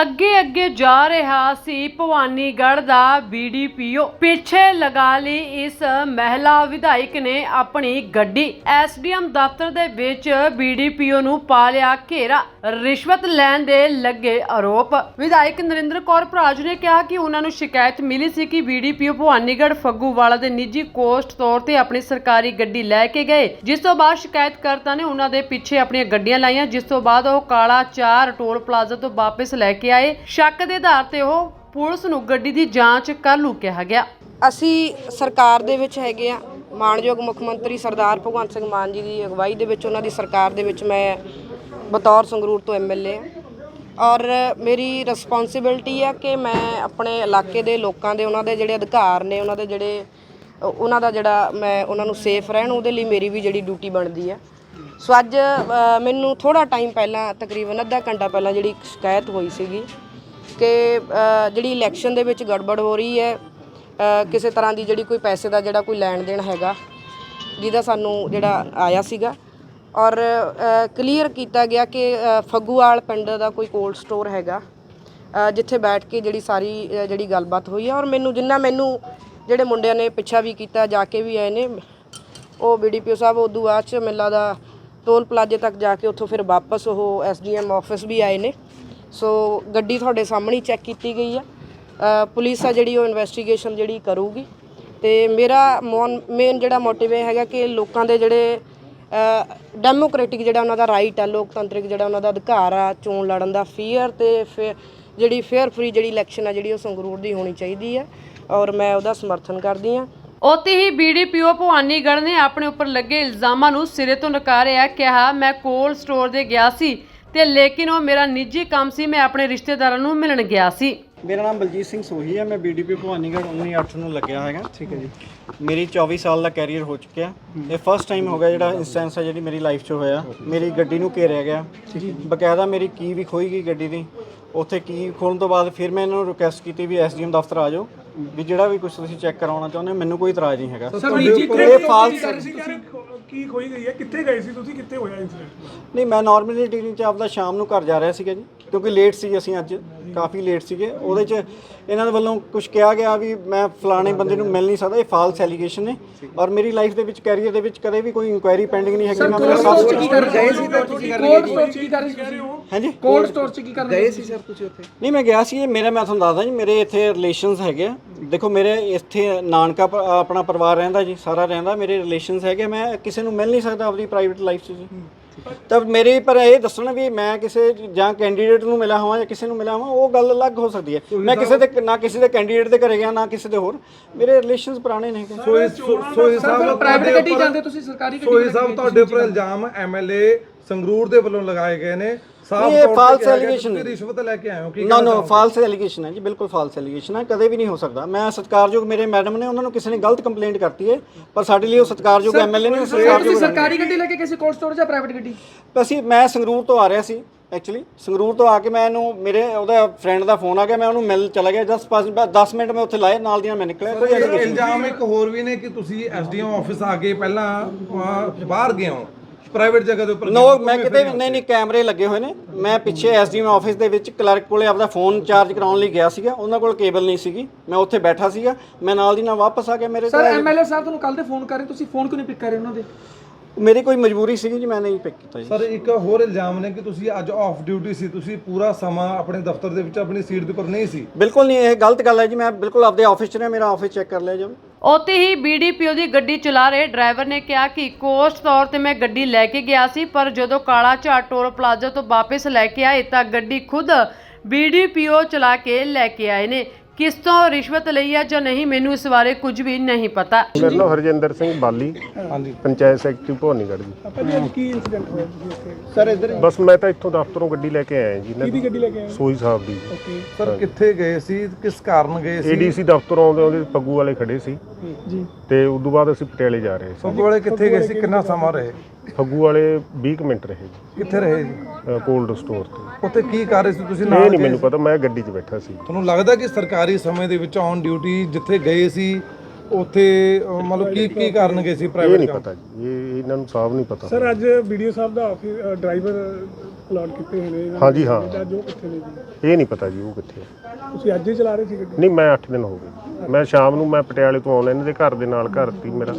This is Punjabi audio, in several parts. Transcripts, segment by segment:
ਅੱਗੇ ਅੱਗੇ ਜਾ ਰਿਹਾ ਸੀ ਭਵਾਨੀਗੜ੍ਹ ਦਾ ਬੀਡੀਪੀਓ ਪਿੱਛੇ ਲਗਾ ਲਈ ਇਸ ਮਹਿਲਾ ਵਿਧਾਇਕ ਨੇ ਆਪਣੀ ਗੱਡੀ ਐਸਡੀਐਮ ਦਫ਼ਤਰ ਦੇ ਵਿੱਚ ਬੀਡੀਪੀਓ ਨੂੰ ਪਾ ਲਿਆ ਘੇਰਾ। ਰਿਸ਼ਵਤ ਲੈਣ ਦੇ ਲੱਗੇ ਆਰੋਪ। ਵਿਧਾਇਕ ਨਰਿੰਦਰ ਕੌਰ ਭਰਾਜ ਨੇ ਕਿਹਾ ਕਿ ਉਹਨਾਂ ਨੂੰ ਸ਼ਿਕਾਇਤ ਮਿਲੀ ਸੀ ਕਿ ਬੀਡੀਪੀਓ ਭਵਾਨੀਗੜ੍ਹ ਫੱਗੂਵਾਲਾ ਦੇ ਨਿੱਜੀ ਕੋਸਟ ਤੌਰ ਤੇ ਆਪਣੀ ਸਰਕਾਰੀ ਗੱਡੀ ਲੈ ਕੇ ਗਏ। ਜਿਸ ਤੋਂ ਬਾਅਦ ਸ਼ਿਕਾਇਤਕਰਤਾ ਨੇ ਉਹਨਾਂ ਦੇ ਪਿੱਛੇ ਆਪਣੀਆਂ ਗੱਡੀਆਂ ਲਾਈਆਂ। ਜਿਸ ਤੋਂ ਬਾਅਦ ਉਹ ਕਾਲਾ ਚਾਰ ਟੋਲ ਪਲਾਜ਼ਾ ਤੋਂ ਵਾਪਸ ਲੈ ਕੇ ਆਏ। ਸ਼ੱਕ ਦੇ ਆਧਾਰ ਤੇ ਉਹ ਪੁਲਿਸ ਨੂੰ ਗੱਡੀ ਦੀ ਜਾਂਚ ਕਰ ਲੂ ਕਿਹਾ ਗਿਆ। ਅਸੀਂ ਸਰਕਾਰ ਦੇ ਵਿੱਚ ਹੈਗੇ ਆ। ਮਾਨਯੋਗ ਮੁੱਖ ਮੰਤਰੀ ਸਰਦਾਰ ਭਗਵੰਤ ਸਿੰਘ ਮਾਨ ਜੀ ਦੀ ਅਗਵਾਈ ਦੇ ਵਿੱਚ, ਉਹਨਾਂ ਦੀ ਸਰਕਾਰ ਦੇ ਵਿੱਚ ਮੈਂ ਬਤੌਰ ਸੰਗਰੂਰ ਤੋਂ ਐਮਐਲਏ ਔਰ ਮੇਰੀ ਰਿਸਪੌਂਸਿਬਿਲਟੀ ਹੈ ਕਿ ਮੈਂ ਆਪਣੇ ਇਲਾਕੇ ਦੇ ਲੋਕਾਂ ਦੇ, ਉਹਨਾਂ ਦੇ ਜਿਹੜੇ ਅਧਿਕਾਰ ਨੇ, ਉਹਨਾਂ ਦੇ ਜਿਹੜੇ, ਉਹਨਾਂ ਦਾ ਜਿਹੜਾ ਮੈਂ, ਉਹਨਾਂ ਨੂੰ ਸੇਫ ਰਹਿਣ, ਉਹਦੇ ਲਈ ਮੇਰੀ ਵੀ ਜਿਹੜੀ ਡਿਊਟੀ ਬਣਦੀ ਹੈ। ਸੋ ਅੱਜ ਮੈਨੂੰ ਥੋੜਾ ਟਾਈਮ ਪਹਿਲਾਂ, ਤਕਰੀਬਨ ਅੱਧਾ ਘੰਟਾ ਪਹਿਲਾਂ ਜਿਹੜੀ ਇੱਕ ਸ਼ਿਕਾਇਤ ਹੋਈ ਸੀਗੀ ਕਿ ਜਿਹੜੀ ਇਲੈਕਸ਼ਨ ਦੇ ਵਿੱਚ ਗੜਬੜ ਹੋ ਰਹੀ ਹੈ ਕਿਸੇ ਤਰ੍ਹਾਂ ਦੀ ਜਿਹੜੀ ਕੋਈ ਪੈਸੇ ਦਾ ਜਿਹੜਾ ਕੋਈ ਲੈਣ ਦੇਣ ਹੈਗਾ, ਜਿਹਦਾ ਸਾਨੂੰ ਜਿਹੜਾ ਆਇਆ ਸੀਗਾ ਔਰ ਕਲੀਅਰ ਕੀਤਾ ਗਿਆ ਕਿ ਅ, ਪਿੰਡ ਦਾ ਕੋਈ ਕੋਲਡ ਸਟੋਰ ਹੈਗਾ। ਜਿੱਥੇ ਬੈਠ ਕੇ ਜਿਹੜੀ ਸਾਰੀ ਜਿਹੜੀ ਗੱਲਬਾਤ ਹੋਈ ਹੈ ਔਰ ਮੈਨੂੰ ਜਿੰਨਾ ਮੈਨੂੰ ਜਿਹੜੇ ਮੁੰਡਿਆਂ ਨੇ ਪਿੱਛਾ ਵੀ ਕੀਤਾ ਜਾ ਕੇ ਵੀ ਆਏ ਨੇ ਉਹ ਬੀਡੀਪੀਓ ਸਾਹਿਬ ਉਦੋਂ ਬਾਅਦ ਚ ਮੇਲਾ ਦਾ ਟੋਲ ਪਲਾਜ਼ੇ ਤੱਕ ਜਾ ਕੇ ਉੱਥੋਂ ਫਿਰ ਵਾਪਸ ਉਹ ਐਸਡੀਐਮ ਆਫਿਸ ਵੀ ਆਏ ਨੇ। ਸੋ ਗੱਡੀ ਤੁਹਾਡੇ ਸਾਹਮਣੇ ਚੈੱਕ ਕੀਤੀ ਗਈ ਆ। ਪੁਲਿਸ ਆ ਜਿਹੜੀ ਉਹ ਇਨਵੈਸਟੀਗੇਸ਼ਨ ਜਿਹੜੀ ਕਰੂਗੀ। ਤੇ ਮੇਰਾ ਮੇਨ ਜਿਹੜਾ ਮੋਟਿਵ ਇਹ ਹੈਗਾ ਕਿ ਲੋਕਾਂ ਦੇ ਜਿਹੜੇ ਡੈਮੋਕ੍ਰੈਟਿਕ ਜਿਹੜਾ ਉਹਨਾਂ ਦਾ ਰਾਈਟ ਆ, ਲੋਕਤੰਤਰਿਕ ਜਿਹੜਾ ਉਹਨਾਂ ਦਾ ਅਧਿਕਾਰ ਆ, ਚੋਣ ਲੜਨ ਦਾ ਫੇਅਰ ਤੇ ਫਿਰ ਜਿਹੜੀ ਫੇਅਰ ਫਰੀ ਜਿਹੜੀ ਇਲੈਕਸ਼ਨ ਆ ਜਿਹੜੀ ਉਹ ਸੰਗਰੂਰ ਦੀ ਹੋਣੀ ਚਾਹੀਦੀ ਆ ਔਰ ਮੈਂ ਉਹਦਾ ਸਮਰਥਨ ਕਰਦੀ ਆ। ਉੱਥੇ ਹੀ ਬੀਡੀਪੀਓ ਭਵਾਨੀਗੜ੍ਹ ਨੇ ਆਪਣੇ ਉੱਪਰ ਲੱਗੇ ਇਲਜ਼ਾਮਾਂ ਨੂੰ ਸਿਰੇ ਤੋਂ ਨਕਾਰਿਆ, ਕਿਹਾ, ਮੈਂ ਕੋਲਡ ਸਟੋਰ ਦੇ ਗਿਆ ਸੀ ਤੇ ਲੇਕਿਨ ਉਹ ਮੇਰਾ ਨਿੱਜੀ ਕੰਮ ਸੀ, ਮੈਂ ਆਪਣੇ ਰਿਸ਼ਤੇਦਾਰਾਂ ਨੂੰ ਮਿਲਣ ਗਿਆ ਸੀ। ਮੇਰਾ ਨਾਮ ਬਲਜੀਤ ਸਿੰਘ ਸੋਹੀ ਹੈ ਮੈਂ ਬੀਡੀਪੀ ਭਵਾਨੀਗੜ੍ਹ 198 ਨੂੰ ਲੱਗਿਆ ਹੈਗਾ। ਠੀਕ ਹੈ ਜੀ। ਮੇਰੀ 24 ਸਾਲ ਦਾ ਕੈਰੀਅਰ ਹੋ ਚੁੱਕਿਆ। ਇਹ ਫਸਟ ਟਾਈਮ ਹੋ ਗਿਆ ਜਿਹੜਾ ਇੰਸਟੈਂਸ ਹੈ ਜਿਹੜੀ ਮੇਰੀ ਲਾਈਫ 'ਚ ਹੋਇਆ। ਮੇਰੀ ਗੱਡੀ ਨੂੰ ਘੇਰਿਆ ਗਿਆ। ਬਕਾਇਦਾ ਮੇਰੀ ਕੀ ਵੀ ਖੋਈ ਗਈ ਗੱਡੀ ਦੀ। ਉੱਥੇ ਕੀ ਖੋਲਣ ਤੋਂ ਬਾਅਦ ਫਿਰ ਮੈਂ ਇਹਨਾਂ ਨੂੰ ਰਿਕੁਐਸਟ ਕੀਤੀ ਵੀ ਐਸਡੀਐਮ ਦਫ਼ਤਰ ਆ ਜਾਓ। ਵੀ ਜਿਹੜਾ ਵੀ ਕੁਝ ਤੁਸੀਂ ਚੈੱਕ ਕਰਾਉਣਾ ਚਾਹੁੰਦੇ ਹੋ ਮੈਨੂੰ ਕੋਈ ਇਤਰਾਜ਼ ਨਹੀਂ ਹੈਗਾ। ਇਹ ਫਾਲਸ ਕੀ ਖੋਈ ਗਈ ਹੈ? ਕਿੱਥੇ ਗਏ ਸੀ? ਤੁਸੀਂ ਕਿੱਥੇ ਹੋਇਆ ਇਨਸੀਡੈਂਟ ਨਹੀਂ ਮੈਂ ਨਾਰਮਲੀ ਡਿਊਟੀ 'ਚ ਆਪਦਾ ਸ਼ਾਮ ਨੂੰ ਘਰ ਜਾ ਰਿਹਾ ਸੀਗਾ ਜੀ ਕਿਉਂਕਿ ਲੇਟ ਸੀ ਅਸੀਂ ਅੱਜ। ਕਾਫੀ ਲੇਟ ਸੀਗੇ। ਉਹਦੇ 'ਚ ਇਹਨਾਂ ਦੇ ਵੱਲੋਂ ਕੁਝ ਕਿਹਾ ਗਿਆ ਵੀ ਮੈਂ ਫਲਾਣੇ ਬੰਦੇ ਨੂੰ ਮਿਲ ਨਹੀਂ ਸਕਦਾ ਇਹ ਫਾਲਸ ਐਲੀਗੇਸ਼ਨ ਨੇ। ਔਰ ਮੇਰੀ ਲਾਈਫ ਦੇ ਵਿੱਚ ਕੈਰੀਅਰ ਦੇ ਵਿੱਚ ਕਦੇ ਵੀ ਕੋਈ ਇਨਕੁਆਇਰੀ ਪੈਂਡਿੰਗ ਨਹੀਂ ਹੈਗੀ ਮੈਂ ਮੇਰਾ ਸਭ ਕੁਝ ਕੀ ਕਰ ਗਏ ਸੀ ਤਾਂ ਕੀ ਕਰ ਰਹੇ ਕੋਲਡ ਸਟੋਰ 'ਚ ਕੀ ਕਰ ਰਹੇ ਸੀ ਤੁਸੀਂ? ਹਾਂਜੀ? ਕੋਲਡ ਸਟੋਰ 'ਚ ਕੀ ਕਰ ਰਹੇ ਗਏ ਸੀ ਸਰ ਤੁਸੀਂ ਉੱਥੇ? ਨਹੀਂ ਮੈਂ ਗਿਆ ਸੀ ਇਹ ਮੇਰਾ ਮੈਂ ਤੁਹਾਨੂੰ ਦੱਸਦਾ ਜੀ ਮੇਰੇ ਇੱਥੇ ਰਿਲੇਸ਼ਨਸ ਹੈਗੇ ਆ। ਦੇਖੋ ਮੇਰੇ ਇੱਥੇ ਨਾਨਕਾ ਆਪਣਾ ਪਰਿਵਾਰ ਰਹਿੰਦਾ ਜੀ ਸਾਰਾ ਰਹਿੰਦਾ ਮੇਰੇ ਰਿਲੇਸ਼ਨਸ ਹੈਗੇ ਮੈਂ ਕਿਸੇ ਨੂੰ ਮਿਲ ਨਹੀਂ ਸਕਦਾ ਆਪਣੀ ਪ੍ਰਾਈਵੇਟ ਲਾਈਫ 'ਚ ਜੀ। ਤਾਂ ਮੇਰੇ ਪਰ ਇਹ ਦੱਸਣਾ ਵੀ ਮੈਂ ਕਿਸੇ ਜਾਂ ਕੈਂਡੀਡੇਟ ਨੂੰ ਮਿਲਿਆ ਹੋਵਾਂ ਜਾਂ ਕਿਸੇ ਨੂੰ ਮਿਲਿਆ ਹੋਵਾਂ ਉਹ ਗੱਲ ਅਲੱਗ ਹੋ ਸਕਦੀ ਹੈ। ਮੈਂ ਕਿਸੇ ਦੇ ਨਾ ਕਿਸੇ ਦੇ ਕੈਂਡੀਡੇਟ ਦੇ ਘਰੇ ਗਿਆ ਨਾ ਕਿਸੇ ਦੇ ਹੋਰ। ਮੇਰੇ ਰਿਲੇਸ਼ਨਸ ਪੁਰਾਣੇ ਨੇ ਸੋਈ ਸੋਈ ਸਾਹਿਬ ਪ੍ਰਾਈਵੇਟ ਗੱਡੀ ਜਾਂਦੇ ਤੁਸੀਂ ਸਰਕਾਰੀ ਗੱਡੀ ਸੋਈ ਸਾਹਿਬ ਤੁਹਾਡੇ ਉੱਪਰ ਇਲਜ਼ਾਮ ਐਮਐਲਏ ਸੰਗਰੂਰ ਦੇ ਵੱਲੋਂ ਲਗਾਏ ਗਏ ਨੇ। ਸਾਫ਼ ਇਹ ਤੌਰ ਤੇ false allegation ਹੈ। ਰਿਸ਼ਵਤ ਲੈ ਕੇ ਆਏ ਹੋ ਕੀ ਨਾ ਨਾ ਫਾਲਸ ਐਲੀਗੇਸ਼ਨ ਹੈ ਜੀ ਬਿਲਕੁਲ ਫਾਲਸ ਐਲੀਗੇਸ਼ਨ ਹੈ ਕਦੇ ਵੀ ਨਹੀਂ ਹੋ ਸਕਦਾ। ਮੈਂ ਸਤਿਕਾਰਯੋਗ ਮੇਰੇ ਮੈਡਮ ਨੇ ਉਹਨਾਂ ਨੂੰ ਕਿਸੇ ਨੇ ਗਲਤ ਕੰਪਲੇਂਟ ਕਰਤੀ ਹੈ ਪਰ ਸਾਡੇ ਲਈ ਉਹ ਸਤਿਕਾਰਯੋਗ ਐਮਐਲਏ ਨੇ ਉਹ ਸਤਿਕਾਰਯੋਗ ਸਰਕਾਰੀ ਗੱਡੀ ਲੈ ਕੇ ਕਿਸੇ ਕੋਲਡ ਸਟੋਰ ਜਾਂ ਪ੍ਰਾਈਵੇਟ ਗੱਡੀ? ਅਸੀਂ ਮੈਂ ਸੰਗਰੂਰ ਤੋਂ ਆ ਰਿਹਾ ਸੀ ਐਕਚੁਅਲੀ ਸੰਗਰੂਰ ਤੋਂ ਆ ਕੇ ਮੈਂ ਇਹਨੂੰ ਮੇਰੇ ਉਹਦਾ ਫਰੈਂਡ ਦਾ ਫੋਨ ਆ ਗਿਆ ਮੈਂ ਉਹਨੂੰ ਮਿਲ ਚਲਾ ਗਿਆ ਜਸਟ 10 ਮਿੰਟ ਮੈਂ ਉੱਥੇ ਲਾਏ ਨਾਲ ਦੀਆਂ ਮੈਂ ਨਿਕਲਿਆ ਕੋਈ allegation ਨਹੀਂ। ਇਲਜ਼ਾਮ ਇੱਕ ਹੋਰ ਵੀ ਨੇ ਕਿ ਤੁਸੀਂ ਐਸਡੀਐਮ ਆਫਿਸ ਆ ਕੇ ਪਹਿਲਾਂ ਅਹ, ਬਾਹਰ ਗਏ ਹੋ। ਪ੍ਰਾਈਵੇਟ ਜਗ੍ਹਾ ਦੇ ਉੱਪਰ ਨੋ ਮੈਂ ਕਿਤੇ ਵੀ ਨਹੀਂ ਨਹੀਂ ਕੈਮਰੇ ਲੱਗੇ ਹੋਏ ਨੇ। ਮੈਂ ਪਿੱਛੇ ਐਸਡੀਐਮ ਆਫਿਸ ਦੇ ਵਿੱਚ ਕਲਰਕ ਕੋਲੇ ਆਪਦਾ ਫੋਨ ਚਾਰਜ ਕਰਾਉਣ ਲਈ ਗਿਆ ਸੀਗਾ। ਉਹਨਾਂ ਕੋਲ ਕੇਬਲ ਨਹੀਂ ਸੀਗੀ। ਮੈਂ ਉੱਥੇ ਬੈਠਾ ਸੀਗਾ। ਮੈਂ ਨਾਲ ਦੀ ਨਾਲ ਵਾਪਸ ਆ ਗਿਆ ਮੇਰੇ ਸਰ ਐਮਐਲਏ ਸਾਹਿਬ ਤੁਹਾਨੂੰ ਕੱਲ ਦੇ ਫੋਨ ਕਰ ਰਹੇ ਤੁਸੀਂ ਫੋਨ ਕਿਉਂ ਨਹੀਂ ਪਿਕ ਕਰ ਰਹੇ ਉਹਨਾਂ ਦੇ? ਮੇਰੀ ਕੋਈ ਮਜਬੂਰੀ ਸੀਗੀ ਜੀ ਮੈਂ ਨਹੀਂ ਪਿਕ ਕੀਤਾ ਜੀ। ਸਰ ਇੱਕ ਹੋਰ ਇਲਜ਼ਾਮ ਨੇ ਕਿ ਤੁਸੀਂ ਅੱਜ ਆਫ ਡਿਊਟੀ ਸੀ ਤੁਸੀਂ ਪੂਰਾ ਸਮਾਂ ਆਪਣੇ ਦਫ਼ਤਰ ਦੇ ਵਿੱਚ ਆਪਣੀ ਸੀਟ ਦੇ ਉੱਪਰ ਨਹੀਂ ਸੀ। ਬਿਲਕੁਲ ਨਹੀਂ ਇਹ ਗਲਤ ਗੱਲ ਹੈ ਜੀ ਮੈਂ ਬਿਲਕੁਲ ਆਪਦੇ ਆਫਿਸ 'ਚ ਨੇ ਮੇਰਾ ਆਫਿਸ ਚੈੱਕ ਕਰ ਲਿਆ ਜਾਵੇ। ਉੱਥੇ ਹੀ ਬੀਡੀਪੀਓ ਦੀ ਗੱਡੀ ਚਲਾ ਰਹੇ ਡਰਾਈਵਰ ਨੇ ਕਿਹਾ ਕਿ ਕੋਸਟ ਤੌਰ ਤੇ ਮੈਂ ਗੱਡੀ ਲੈ ਕੇ ਗਿਆ ਸੀ ਪਰ ਜਦੋਂ ਕਾਲਾ ਝਾੜ ਟੋਲ ਪਲਾਜ਼ਾ ਤੋਂ ਵਾਪਸ ਲੈ ਕੇ ਆਏ ਤਾਂ ਗੱਡੀ ਖੁਦ ਬੀਡੀਪੀਓ ਚਲਾ ਕੇ ਲੈ ਕੇ ਆਏ ਨੇ। ਕਿਸ ਤੋਂ ਰਿਸ਼ਵਤ ਲਈ ਹੈ ਜਾਂ ਨਹੀਂ ਮੈਨੂੰ ਇਸ ਬਾਰੇ ਕੁਝ ਵੀ ਨਹੀਂ ਪਤਾ। ਮੇਰਾ ਨਾਮ ਹਰਜਿੰਦਰ ਸਿੰਘ ਬਾਲੀ ਹਾਂਜੀ। ਪੰਚਾਇਤ ਸੈਕਟਰੀ ਭਵਾਨੀਗੜ੍ਹ ਜੀ। ਕੀ ਇਨਸੀਡੈਂਟ ਹੋਇਆ ਤੁਸੀਂ ਉੱਥੇ ਸਰ ਇਧਰ ਬਸ ਮੈਂ ਤਾਂ ਇੱਥੋਂ ਦਫ਼ਤਰੋਂ ਗੱਡੀ ਲੈ ਕੇ ਆਇਆ ਜੀ ਕਿਹਦੀ ਗੱਡੀ ਲੈ ਕੇ ਆਏ ਸੋਈ ਸਾਹਿਬ ਦੀ। ਸਰ ਕਿੱਥੇ ਗਏ ਸੀ? ਕਿਸ ਕਾਰਨ ਗਏ ਸੀ? ਏਡੀਸੀ ਦਫ਼ਤਰੋਂ ਆਉਂਦੇ ਆਉਂਦੇ ਪੱਗੂ ਵਾਲੇ ਖੜੇ ਸੀ। ਜੀ। ਤੇ ਉਦੋਂ ਬਾਅਦ ਅਸੀਂ ਪਟਿਆਲੇ ਜਾ ਰਹੇ ਸੀ। ਫੱਗੂ ਵਾਲੇ ਕਿੱਥੇ ਗਏ ਸੀ? ਕਿੰਨਾ ਸਮਾਂ ਰਹੇ? ਫੱਗੂ ਵਾਲੇ 20 ਕੁ ਮਿੰਟ ਰਹੇ ਜੀ। ਕਿੱਥੇ ਰਹੇ ਜੀ? ਕੋਲਡ ਸਟੋਰ ਤੇ। ਉੱਥੇ ਕੀ ਕਰ ਰਹੇ ਸੀ ਤੁਸੀਂ ਇਹ ਨਾਲ ਨਹੀਂ ਗਏ ਮੈਨੂੰ ਪਤਾ ਮੈਂ ਗੱਡੀ 'ਚ ਬੈਠਾ ਸੀ। ਤੁਹਾਨੂੰ ਲੱਗਦਾ ਕਿ ਸਰਕਾਰੀ ਸਮੇਂ ਦੇ ਵਿੱਚ ਔਨ ਡਿਊਟੀ ਜਿੱਥੇ ਗਏ ਸੀ ਉੱਥੇ ਅਹ, ਮਤਲਬ ਕੀ ਕੀ ਕਾਰਨ ਗਏ ਸੀ ਇਹ ਪ੍ਰਾਈਵੇਟ ਨਹੀਂ ਪਤਾ ਜੀ ਇਹ ਇਹਨਾਂ ਨੂੰ ਸਾਫ਼ ਨਹੀਂ ਪਤਾ। ਸਰ ਅੱਜ ਵੀਡੀਓ ਸਾਹਿਬ ਦਾ ਆਫਿਸ ਡਰਾਈਵਰ ਪਲਾਟ ਕੀਤੇ ਹੋਏ ਨੇ ਇਹਨਾਂ ਹਾਂਜੀ, ਨੇ, ਹਾਂ। ਜੋ ਕਿੱਥੇ ਨੇ ਜੀ। ਇਹ ਨਹੀਂ ਪਤਾ ਜੀ ਉਹ ਕਿੱਥੇ ਹੈ ਤੁਸੀਂ ਅੱਜ ਹੀ ਚਲਾ ਰਹੇ ਸੀ ਗੱਡੀ? ਨਹੀਂ ਮੈਂ 8 ਦਿਨ ਹੋ ਗਏ ਮੈਂ ਸ਼ਾਮ ਨੂੰ ਮੈਂ ਪਟਿਆਲੇ ਤੋਂ ਆਉਣਾ ਇਹਨਾਂ ਦੇ ਘਰ ਦੇ ਨਾਲ ਘਰ ਸੀ ਮੇਰਾ।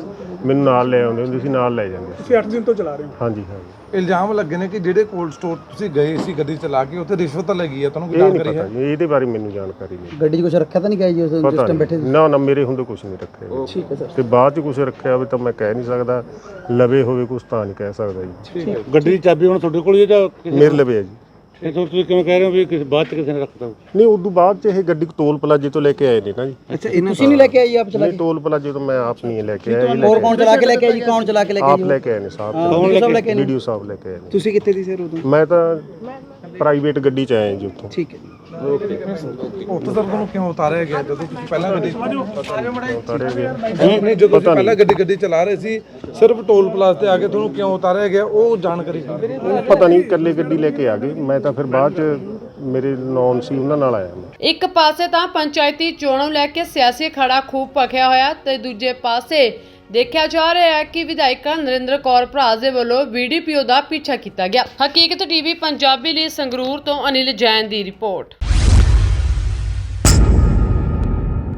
ਮੈਨੂੰ ਨਾਲ ਲੈ ਆਉਂਦੇ ਹੁੰਦੇ ਸੀ ਨਾਲ ਲੈ ਜਾਂਦੇ ਸੀ। ਤੁਸੀਂ 8 ਦਿਨ ਤੋਂ ਚਲਾ ਰਹੇ ਹੋ? ਹਾਂਜੀ ਹਾਂਜੀ। ਇਲਜ਼ਾਮ ਲੱਗੇ ਨੇ ਕਿ ਜਿਹੜੇ ਕੋਲਡ ਸਟੋਰ ਤੁਸੀਂ ਗਏ ਸੀ ਗੱਡੀ ਚਲਾ ਕੇ ਉੱਥੇ ਰਿਸ਼ਵਤ ਲੱਗੀ ਹੈ ਤੁਹਾਨੂੰ ਕੋਈ ਇਹ ਨਹੀਂ ਜਾਣਕਾਰੀ ਪਤਾ ਹੈ? ਜੀ ਇਹਦੇ ਬਾਰੇ ਮੈਨੂੰ ਜਾਣਕਾਰੀ ਨਹੀਂ। ਗੱਡੀ 'ਚ ਕੁਝ ਰੱਖਿਆ ਤਾਂ ਨਹੀਂ ਗਿਆ ਜੀ ਉਸ ਪਤਾ ਨਹੀਂ। ਨਾ ਨਾ ਮੇਰੇ ਹੁੰਦੇ ਕੁਝ ਨਹੀਂ ਰੱਖਿਆ ਜੀ। ਠੀਕ ਹੈ ਸਰ। ਤੇ ਬਾਅਦ ਚ ਕੁਝ ਰੱਖਿਆ ਹੋਵੇ ਤਾਂ ਮੈਂ ਕਹਿ ਨਹੀਂ ਸਕਦਾ ਲਵੇ ਹੋਵੇ ਕੁਝ ਤਾਂ ਨਹੀਂ ਕਹਿ ਸਕਦਾ ਜੀ। ਗੱਡੀ ਦੀ ਚਾਬੀ ਹੁਣ ਤੁਹਾਡੇ ਕੋਲ ਹੀ ਹੈ ਜਾਂ ਕਿਸੇ- ਮੇਰੇ ਲਵੇ ਹੈ ਜੀ। ਇਹ ਤਾਂ ਤੁਸੀਂ ਕਿਵੇਂ ਕਹਿ ਰਹੇ ਹੋ ਵੀ ਕਿਸੇ ਬਾਅਦ ਚ ਕਿਸੇ ਨੇ ਰੱਖਤਾ ਨਹੀਂ ਉਦੋਂ ਬਾਅਦ ਚ ਇਹ ਗੱਡੀ ਟੋਲ ਪਲਾਜੇ ਤੋਂ ਲੈ ਕੇ ਆਏ ਨੇ ਨਾ ਜੀ। ਅੱਛਾ ਤੁਸੀਂ ਨਹੀਂ ਲੈ ਕੇ ਆਈ ਆਪ ਚਲਾ ਨਹੀਂ ਟੋਲ ਪਲਾਜੇ ਤੋਂ ਮੈਂ ਆਪ ਨਹੀਂ ਲੈ ਕੇ ਆਇਆ ਇਹ ਲੈ ਹੋਰ ਕੇ ਕੌਣ ਚਲਾ ਕੇ ਲੈ ਕੇ ਆਈ ਜੀ? ਕੌਣ ਚਲਾ ਕੇ ਲੈ ਕੇ ਆਪ ਆਈ ਲੈ ਕੇ ਆਏ ਨੇ ਸਾਹਿਬ ਵੀਡੀਓ ਸਾਹਿਬ ਲੈ ਕੇ ਆਏ ਨੇ? ਵੀਡੀਓ ਸਾਹਿਬ ਲੈ ਕੇ ਆਏ ਨੇ। ਤੁਸੀਂ ਕਿੱਥੇ ਦੀ ਸਰ ਉਦੋਂ? ਮੈਂ ਤਾਂ ਪ੍ਰਾਈਵੇਟ ਗੱਡੀ ਚ ਆਇਆ ਜੀ ਉੱਥੋਂ। ਠੀਕ ਹੈ ਉੱਥੇ ਸਰ ਤੁਹਾਨੂੰ ਕਿਉਂ ਉਤਾਰਿਆ ਗਿਆ? ਜਦੋਂ ਤੁਸੀਂ ਪਹਿਲਾਂ ਗੱਡੀ ਉਤਾਰਿਆ ਗਿਆ ਨਹੀਂ ਨਹੀਂ ਜਦੋਂ ਤੁਸੀਂ ਪਹਿਲਾਂ ਗੱਡੀ ਗੱਡੀ ਚਲਾ ਰਹੇ ਸੀ ਸਿਰਫ ਟੋਲ ਪਲਾਜ਼ਾ ਤੇ ਆ ਕੇ ਤੁਹਾਨੂੰ ਕਿਉਂ ਉਤਾਰਿਆ ਗਿਆ? ਉਹ ਜਾਣਕਾਰੀ ਸੀ ਉਹ ਪਤਾ ਨਹੀਂ ਇਕੱਲੇ ਗੱਡੀ ਲੈ ਕੇ ਆ ਗਏ। ਮੈਂ ਤਾਂ ਫਿਰ ਬਾਅਦ ਚ ਮੇਰੇ ਨੌਨ ਸੀ ਉਹਨਾਂ ਨਾਲ ਆਇਆ ਮੈਂ। ਇੱਕ ਪਾਸੇ ਤਾਂ ਪੰਚਾਇਤੀ ਚੋਣਾਂ ਨੂੰ ਲੈ ਕੇ ਸਿਆਸੀ ਖੜਾ ਖੂਬ ਭਖਿਆ ਹੋਇਆ ਤੇ ਦੂਜੇ ਪਾਸੇ ਦੇਖਿਆ ਜਾ ਰਿਹਾ ਹੈ ਕਿ ਵਿਧਾਇਕਾ ਨਰਿੰਦਰ ਕੌਰ ਭਰਾਜ ਦੇ ਵੱਲੋਂ ਬੀਡੀਪੀਓ ਦਾ ਪਿੱਛਾ ਕੀਤਾ ਗਿਆ। ਹਕੀਕਤ ਟੀਵੀ ਪੰਜਾਬੀ ਲਈ ਸੰਗਰੂਰ ਤੋਂ ਅਨਿਲ ਜੈਨ ਦੀ ਰਿਪੋਰਟ।